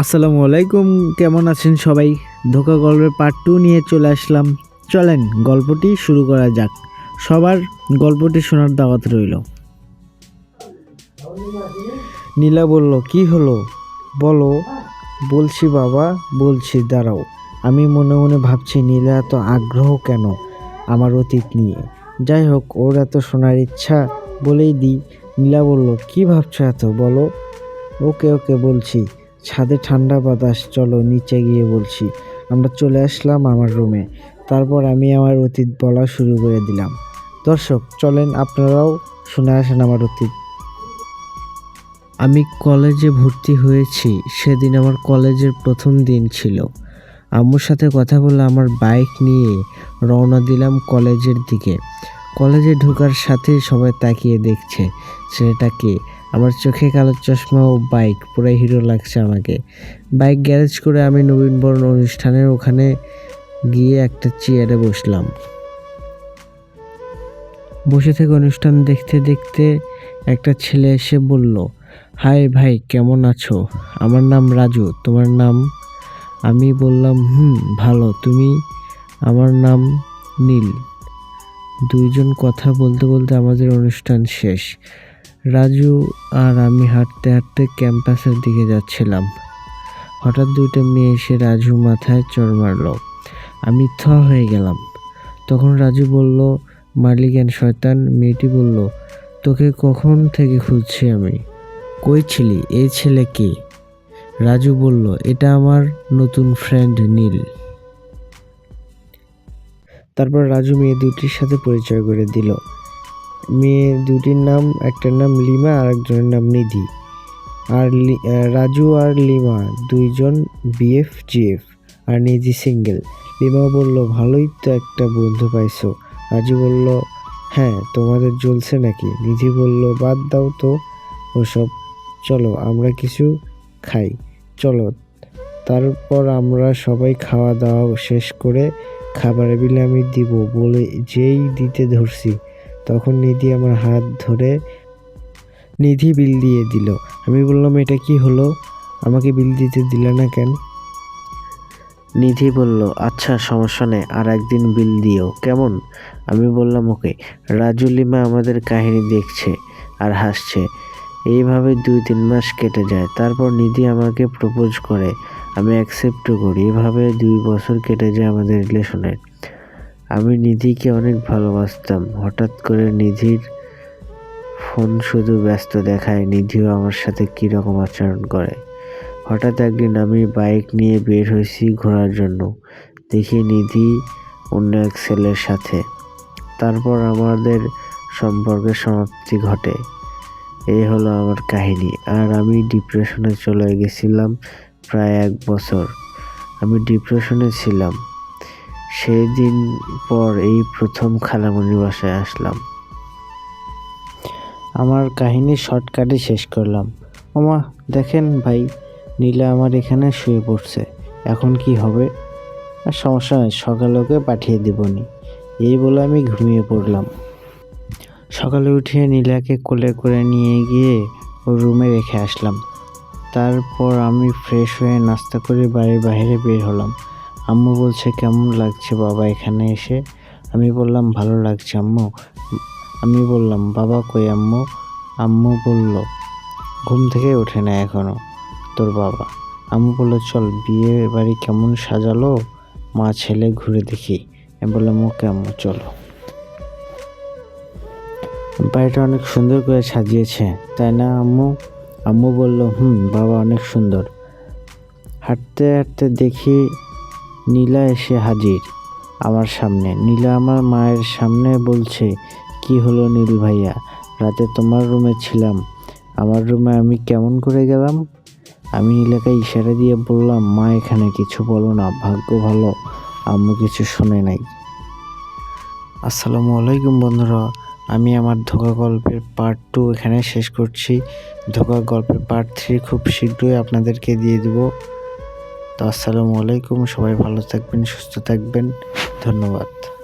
আসসালামু আলাইকুম, কেমন আছেন সবাই? ধোকা গল্পের পার্ট টু নিয়ে চলে আসলাম। চলেন, গল্পটি শুরু করা যাক। সবার গল্পটি শোনার দাওয়াত রইল। নীলা বলল, কি হলো? বলো, বলছি বাবা, বলছি, দাঁড়াও। আমি মনে মনে ভাবছি, নীলা এত আগ্রহ কেন আমার অতীত নিয়ে? যাই হোক, ওর এত শোনার ইচ্ছা বলেই দিই। নীলা বলল, কি ভাবছ এত? বলো। ওকে ওকে, বলছি। ছাদে ঠান্ডা বাতাস, চলো নিচে গিয়ে বলছি। আমরা চলে আসলাম আমার রুমে তারপর আমি আমার অতীত বলা শুরু করে দিলাম। দর্শক, চলেন আপনারাও শুনে আসেন আমার অতীত। আমি কলেজে ভর্তি হয়েছি। সেদিন আমার কলেজের প্রথম দিন ছিল। আম্মুর সাথে কথা বলে আমার বাইক নিয়ে রওনা দিলাম কলেজের দিকে। কলেজে ঢোকার সাথেই সবাই তাকিয়ে দেখছে ছেলেটাকে আমার চোখে কালো চশমা ও বাইক পুরাই হিরো লাগছে আমাকে। বাইক গ্যারেজ করে আমি নবীনবরণ অনুষ্ঠানের ওখানে গিয়ে একটা চেয়ারে বসলাম। বসে থেকে অনুষ্ঠান দেখতে দেখতে একটা ছেলে এসে বলল, হাই ভাই, কেমন আছো? আমার নাম রাজু, তোমার নাম? আমি বললাম, হুম, ভালো, তুমি? আমার নাম নীল। দুইজন কথা বলতে বলতে আমাদের অনুষ্ঠান শেষ। রাজু আর আমি হাঁটতে হাঁটতে ক্যাম্পাসের দিকে যাচ্ছিলাম। হঠাৎ দুইটা মেয়ে এসে রাজু মাথায় চড় মারলো। আমি থ হয়ে গেলাম। তখন রাজু বলল মালিকেন শয়তান? মেয়েটি বলল, তোকে কখন থেকে খুঁজছি আমি? কই ছিলি? এই ছেলে কে? রাজু বলল, এটা আমার নতুন ফ্রেন্ড নীল। তারপর রাজু মেয়ে দুটির সাথে পরিচয় করে দিল। মেয়ে দুটির নাম, একটার নাম লিমা আর একজনের নাম নিধি। আর রাজু আর লিমা দুইজন বিএফ জিএফ আর নিধি সিঙ্গেল। লিমা বলল, ভালোই তো একটা বন্ধু পাইছো। রাজু বলল হ্যাঁ তোমাদের জ্বলছে নাকি? নিধি বলল, বাদ দাও তো ওসব। চলো, আমরা কিছু খাই। চলো, তারপর আমরা সবাই খাওয়া দাওয়া শেষ করে খাবারের বিল আমি দিব বলে যেই দিতে ধরছি, তখন নিধি আমার হাত ধরে নিধি বিল দিয়ে দিল। আমি বললাম, এটা কি হলো? আমাকে বিল দিতে দিলে না কেন? নিধি বলল আচ্ছা সমস্যা নেই, আর একদিন বিল দিও। কেমন? আমি বললাম, ওকে, রাজু লিমা আমাদের কাহিনী দেখছে আর হাসছে। এইভাবে দুই তিন মাস কেটে যায়। তারপর নিধি আমাকে প্রপোজ করে আমি অ্যাকসেপ্টও করি। এভাবে দুই বছর কেটে যায় আমাদের রিলেশনের আমি নিধিকে অনেক ভালোবাসতাম। হঠাৎ করে নিধির ফোন শুধু ব্যস্ত দেখায়। নিধিও আমার সাথে কীরকম আচরণ করে? হঠাৎ একদিন আমি বাইক নিয়ে বের হয়েছি ঘোরার জন্য। দেখি নিধি অন্য এক ছেলের সাথে। তারপর আমাদের সম্পর্কের সমাপ্তি ঘটে। এই হলো আমার কাহিনী। আর আমি ডিপ্রেশনে চলে গেছিলাম। প্রায় এক বছর। আমি ডিপ্রেশনে ছিলাম। সেই দিন পর এই প্রথম খালামণির বাসায় আসলাম। আমার কাহিনী শর্টকাটে শেষ করলাম। ওমা, দেখেন ভাই, নীলা আমার এখানে শুয়ে পড়ছে। এখন কি হবে? আর সমস্যা নেই, সকালে ওকে পাঠিয়ে দেবনি। এই বলে আমি ঘুমিয়ে পড়লাম। সকালে উঠে নীলাকে কোলে করে নিয়ে গিয়ে ওর রুমে রেখে আসলাম। তারপর আমি ফ্রেশ হয়ে নাস্তা করে বাড়ির বাইরে বের হলাম। আম্মু বলছে, কেমন লাগছে বাবা এখানে এসে? আমি বললাম, ভালো লাগছে আম্মু। আমি বললাম, বাবা কই আম্মু? আম্মু বলল, ঘুম থেকে ওঠে না এখনও তোর বাবা। আম্মু বলল, চল, বিয়ে বাড়ি কেমন সাজালো? মা, ছেলে, ঘুরে দেখি। আমি বললাম, ওকে আম্মু, চলো। বাড়িটা অনেক সুন্দর করে সাজিয়েছে, তাই না আম্মু? আম্মু বলল, হুম, বাবা অনেক সুন্দর। হাঁটতে হাঁটতে দেখি নীলা এসে হাজির আমার সামনে। নীলা আমার মায়ের সামনে বলছে, কি হলো নীল ভাইয়া? রাতে তোমার রুমে ছিলাম। আমার রুমে আমি কেমন করে গেলাম? আমি নীলাকে ইশারা দিয়ে বললাম, মা, এখানে কিছু বলো না, ভাগ্য ভালো। আম্মু কিছু শোনে নাই। আসসালামু আলাইকুম বন্ধুরা। আমি আমার ধোকা গল্পের পার্ট টু এখানে শেষ করছি। ধোকা গল্পের পার্ট থ্রি খুব শীঘ্রই আপনাদেরকে দিয়ে দেব। তো আসসালামু আলাইকুম, সবাই ভালো থাকবেন, সুস্থ থাকবেন। ধন্যবাদ।